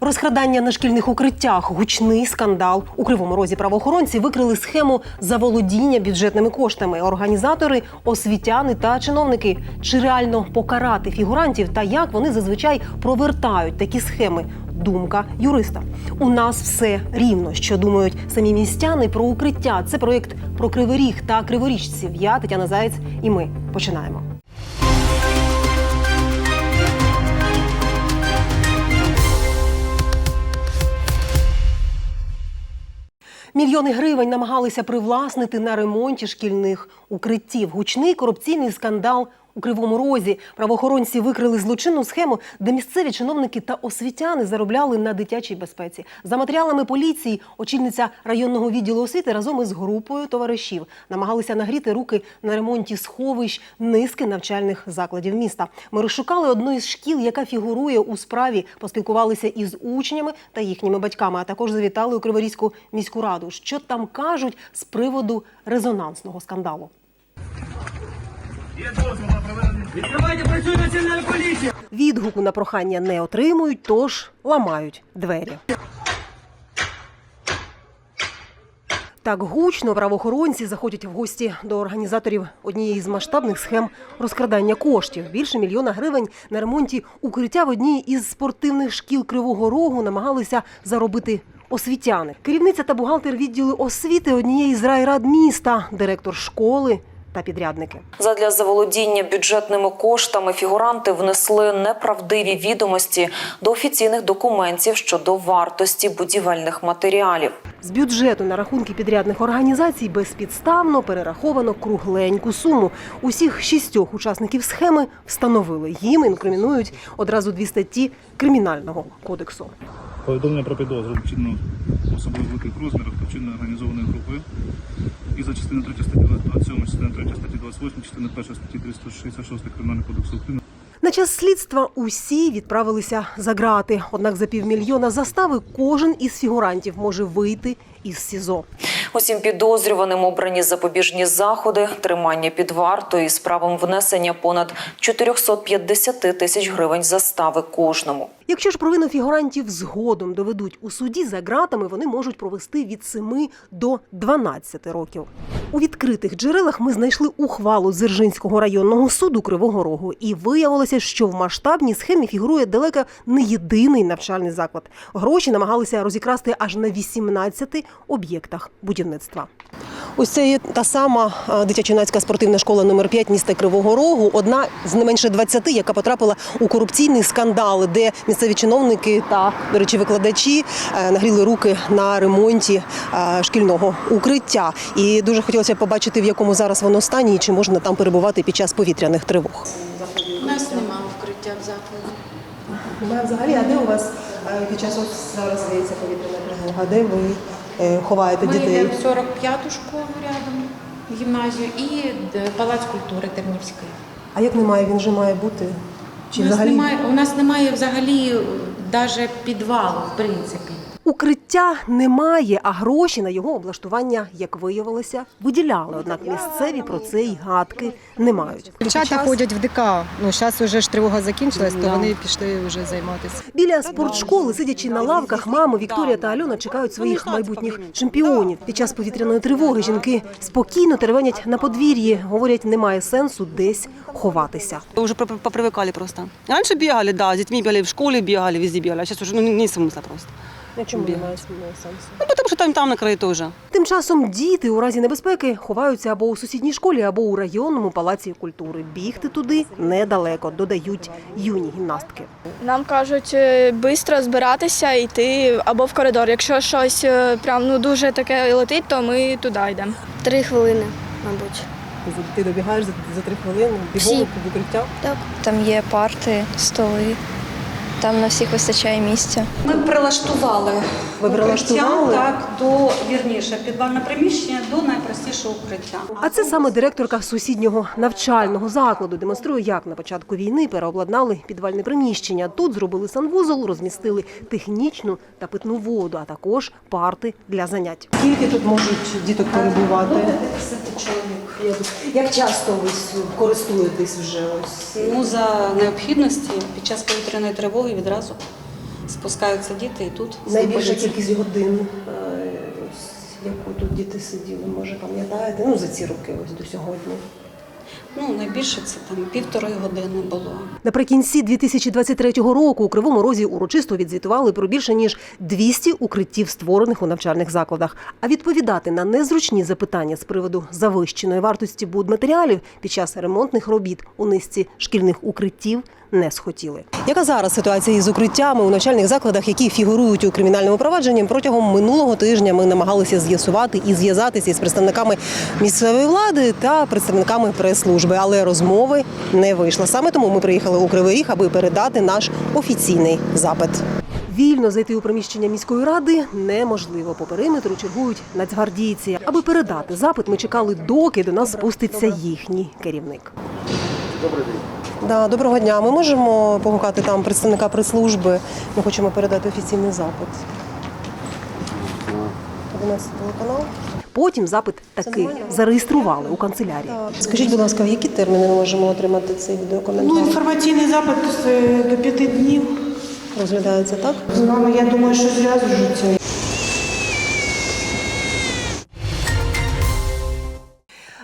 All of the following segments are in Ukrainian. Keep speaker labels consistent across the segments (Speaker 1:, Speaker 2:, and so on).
Speaker 1: Розкрадання на шкільних укриттях, гучний скандал. У кривому розі правоохоронці викрили схему заволодіння бюджетними коштами. Організатори, освітяни та чиновники. Чи реально покарати фігурантів та як вони зазвичай провертають такі схеми? Думка юриста. У нас все рівно. Що думають самі містяни про укриття? Це проєкт про кривий ріг та криворіжців. Я Тетяна Заєць, і ми починаємо. Мільйони гривень намагалися привласнити на ремонті шкільних укриттів. Гучний корупційний скандал у Кривому Розі. Правоохоронці викрили злочинну схему, де місцеві чиновники та освітяни заробляли на дитячій безпеці. За матеріалами поліції, очільниця районного відділу освіти разом із групою товаришів намагалися нагріти руки на ремонті сховищ низки навчальних закладів міста. Ми розшукали одну із шкіл, яка фігурує у справі, поспілкувалися із учнями та їхніми батьками, а також завітали у Криворізьку міську раду. Що там кажуть з приводу резонансного скандалу?
Speaker 2: Відкривайте, працює національна поліція!
Speaker 1: Відгуку на прохання не отримують, тож ламають двері. Так гучно правоохоронці заходять в гості до організаторів однієї з масштабних схем розкрадання коштів. Більше мільйона гривень на ремонті укриття в одній із спортивних шкіл Кривого Рогу намагалися заробити освітяни. Керівниця та бухгалтер відділу освіти однієї з райрад міста, директор школи та підрядники.
Speaker 3: Задля заволодіння бюджетними коштами фігуранти внесли неправдиві відомості до офіційних документів щодо вартості будівельних матеріалів.
Speaker 1: З бюджету на рахунки підрядних організацій безпідставно перераховано кругленьку суму. Усіх шістьох учасників схеми встановили. Їм інкримінують одразу дві статті кримінального кодексу.
Speaker 4: Повідомлення про підозру вчинено особливо великих розмірах та вчинено організованою групою. І за частини 3 статті 27, частину 3 статті 28, частину 1 статті 366 Кримінального кодексу України.
Speaker 1: На час слідства усі відправилися за грати. Однак за півмільйона застави кожен із фігурантів може вийти із СІЗО.
Speaker 3: Усім підозрюваним обрані запобіжні заходи, тримання під вартою із правом внесення понад 450 тисяч гривень застави кожному.
Speaker 1: Якщо ж провину фігурантів згодом доведуть у суді за ґратами, вони можуть провести від 7 до 12 років. У відкритих джерелах ми знайшли ухвалу Дзержинського районного суду Кривого Рогу, і виявилося, що в масштабній схемі фігурує далеко не єдиний навчальний заклад. Гроші намагалися розікрасти аж на 18 об'єктах будівництва. Ось це є та сама е, дитячо-юнацька спортивна школа номер 5 міста Кривого Рогу, одна з не менше 20, яка потрапила у корупційний скандал, де місцеві чиновники та, до речі, викладачі е, нагріли руки на ремонті е, шкільного укриття. І дуже хотілося б побачити, в якому зараз воно стані, і чи можна там перебувати під час повітряних тривог.
Speaker 5: У нас немає укриття в закладі.
Speaker 1: Немає взагалі, а де у вас під час зараз здається повітряна тривога? Де ви е, ховаєте
Speaker 5: Ми йдемо в 45-ту школу рядом, гімназію і Палац культури Тернівський.
Speaker 1: А як немає, він же має бути? Чи
Speaker 5: у, нас
Speaker 1: взагалі
Speaker 5: немає, у нас немає взагалі навіть підвалу, в принципі.
Speaker 1: Укриття немає, а гроші на його облаштування, як виявилося, виділяли. Однак місцеві про це й гадки не мають.
Speaker 6: Дівчата ходять в ДК. Ну зараз вже ж тривога закінчилась, то вони пішли вже займатися.
Speaker 1: Біля спортшколи, сидячи на лавках, мами Вікторія та Альона чекають своїх майбутніх чемпіонів. Під час повітряної тривоги жінки спокійно теревенять на подвір'ї. Говорять, немає сенсу десь ховатися.
Speaker 7: Уже по- по- просто. Раньше бегали, да, с детьми бегали, в школе бегали, везде бегали, а сейчас уже ну, нет смысла просто.
Speaker 1: Чому немає сенсу?
Speaker 7: Ну, потому что там, там накрыто уже.
Speaker 1: Тим часом діти у разі небезпеки ховаються або у сусідній школі, або у районному палаці культури. Бігти туди недалеко, додають юні гімнастки.
Speaker 8: Нам кажуть швидко збиратися йти або в коридор. Якщо щось е, прям ну дуже таке летить, то ми туди йдемо.
Speaker 9: Три хвилини, мабуть.
Speaker 1: Ти добігаєш за, за три хвилини,
Speaker 9: Всі.
Speaker 1: в укриття.
Speaker 9: Так. Там є парти, столи, там на всіх вистачає місця.
Speaker 10: Ми прилаштували
Speaker 1: Ви прилаштували?
Speaker 10: укриття, так, до вірніше, підвальне приміщення до найпростішого укриття.
Speaker 1: А це саме директорка сусіднього навчального закладу демонструє, як на початку війни переобладнали підвальне приміщення. Тут зробили санвузол, розмістили технічну та питну воду, а також парти для занять. Скільки тут можуть діток перебувати? Як часто ви користуєтесь вже ось?
Speaker 10: Ну, за необхідності під час повітряної тривоги відразу спускаються діти і тут
Speaker 1: Найбільша кількість годин, е, яку тут діти сиділи, може пам'ятаєте? Ну за ці роки ось до сьогодні.
Speaker 10: Ну, найбільше це там півтори години було.
Speaker 1: Наприкінці 2023 року у Кривому Розі урочисто відзвітували про більше ніж 200 укриттів, створених у навчальних закладах. А відповідати на незручні запитання з приводу завищеної вартості будматеріалів під час ремонтних робіт у низці шкільних укриттів не схотіли. Яка зараз ситуація із укриттями у навчальних закладах, які фігурують у кримінальному провадженні? Протягом минулого тижня ми намагалися з'ясувати і зв'язатися із представниками місцевої влади та представниками прес-служби, але розмови не вийшло. Саме тому ми приїхали у Кривий Ріг, аби передати наш офіційний запит. Вільно зайти у приміщення міської ради неможливо. По периметру чергують нацгвардійці. Аби передати запит, ми чекали, доки до нас спуститься їхній керівник. Да, доброго дня. Ми можемо погукати там представника прес-служби. Ми хочемо передати офіційний запит. 11 телеканал. Потім запит таки зареєстрували у канцелярії. Скажіть, будь ласка, в які терміни ми можемо отримати цей відеокоментар?
Speaker 11: Ну, інформаційний запит е, до п'яти днів.
Speaker 1: Розглядається так?
Speaker 11: З вами, я думаю, що зв'язуються.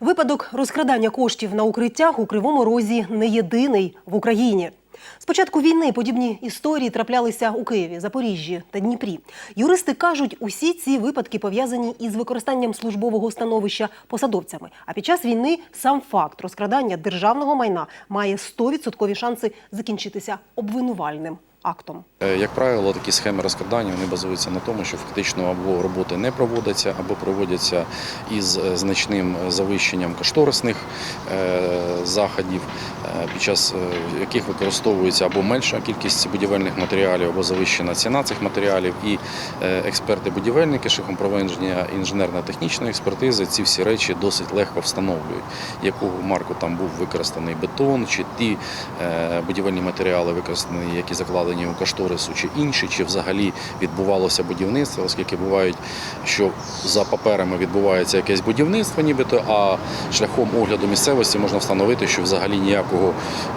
Speaker 1: Випадок розкрадання коштів на укриттях у Кривому Розі не єдиний в Україні. З початку війни подібні історії траплялися у Києві, Запоріжжі та Дніпрі. Юристи кажуть, усі ці випадки пов'язані із використанням службового становища посадовцями. А під час війни сам факт розкрадання державного майна має 100% шанси закінчитися обвинувальним актом.
Speaker 12: Е, Як правило, такі схеми розкрадання вони базуються на тому, що фактично або роботи не проводяться, або проводяться із е, значним завищенням кошторисних е, заходів, е, під час е, яких використовується або менша кількість будівельних матеріалів, або завищена ціна цих матеріалів. І е, експерти-будівельники шляхом проведення інженерно-технічної експертизи ці всі речі досить легко встановлюють, якого марку там був використаний бетон, чи ті е, будівельні матеріали використані, які закладені у кошторису, чи інші, чи взагалі відбувалося будівництво, оскільки бувають, що за паперами відбувається якесь будівництво, нібито, а шляхом огляду місцевості можна встановити, що взагалі ніякого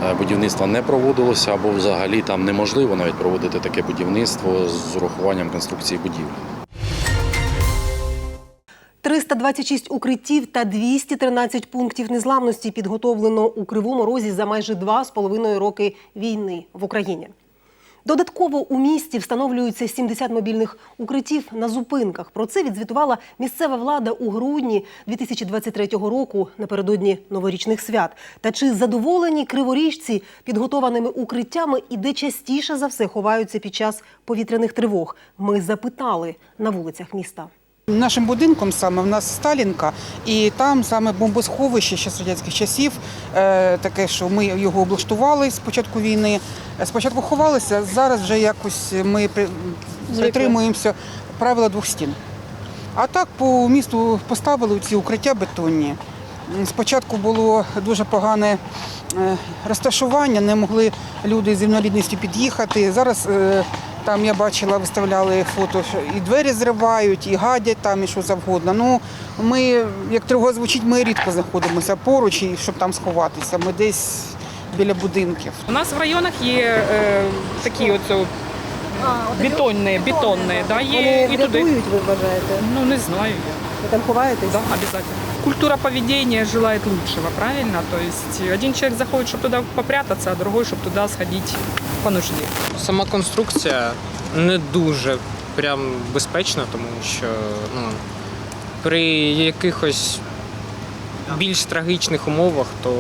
Speaker 12: е, будівництва не проводилося, або взагалі там неможливо навіть проводити таке будівництво з урахуванням конструкції будівлі.
Speaker 1: 326 укриттів та 213 пунктів незламності підготовлено у Кривому Розі за майже два з половиною роки війни в Україні. Додатково у місті встановлюються 70 мобільних укриттів на зупинках. Про це відзвітувала місцева влада у грудні 2023 року напередодні новорічних свят. Та чи задоволені криворіжці підготованими укриттями і де частіше за все ховаються під час повітряних тривог? Ми запитали на вулицях міста.
Speaker 11: Нашим будинком саме в нас Сталінка, і там саме бомбосховище ще з радянських часів, е, таке, що ми його облаштували з початку війни. Е, Спочатку ховалися, зараз вже якось ми притримуємося правила двох стін. А так по місту поставили ці укриття бетонні. Спочатку було дуже погане е, розташування, не могли люди з інвалідністю під'їхати. Зараз там я бачила, виставляли фото, що і двері зривають, і гадять там, і що завгодно. Ну, ми, як тривога звучить, ми рідко знаходимося поруч, і щоб там сховатися. Ми десь біля будинків.
Speaker 13: У нас в районах є е, такі от бетонні, бетонні, да, є і туди.
Speaker 1: ви вважаєте?
Speaker 13: Ну не знаю я.
Speaker 1: Ви там ховаєтесь?
Speaker 13: Да, обязательно. Культура поведения желает лучшего, правильно? То есть один человек заходит, чтобы туда попрятаться, а другой, чтобы туда сходить по нужде.
Speaker 2: Сама конструкція не дуже прям безпечна, тому що ну, при якихось більш трагічних умовах, то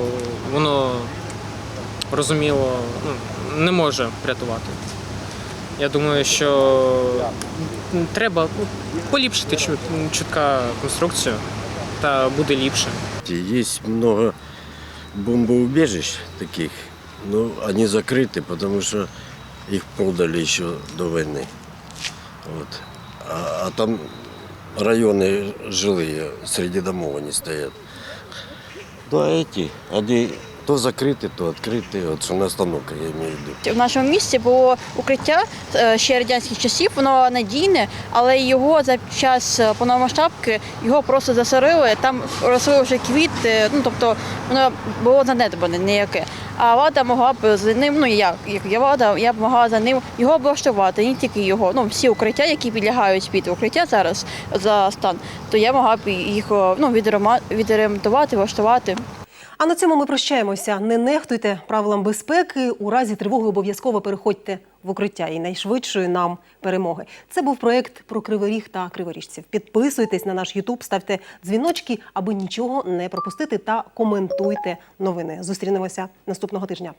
Speaker 2: воно розуміло ну, не може врятувати. Я думаю, що треба поліпшити чут- чутка конструкцію, та буде ліпше.
Speaker 12: Есть много бомбоубежищ таких, но они закрыты, потому что их продали еще до войны. Вот. А, а там районы жилые, среди домов они стоят. Да, эти, они то закрыты, то открыты, вот что на остановках я имею в виду.
Speaker 9: В нашому місті було укриття е, ще радянських часів, воно надійне, але його за час е, повномасштабки його просто засорили. Там росли вже квіти, ну тобто воно було занедбане ніяке. А влада могла б з ним, ну я, як я влада, я б могла за ним його облаштувати, не тільки його. Ну, всі укриття, які підлягають під укриття зараз за стан, то я могла б їх о, ну, відрема- відремонтувати, влаштувати.
Speaker 1: А на цьому ми прощаємося. Не нехтуйте правилам безпеки. У разі тривоги обов'язково переходьте в укриття і найшвидшої нам перемоги. Це був проект про кривий ріг та криворіжців. Підписуйтесь на наш Ютуб, ставте дзвіночки, аби нічого не пропустити та коментуйте новини. Зустрінемося наступного тижня.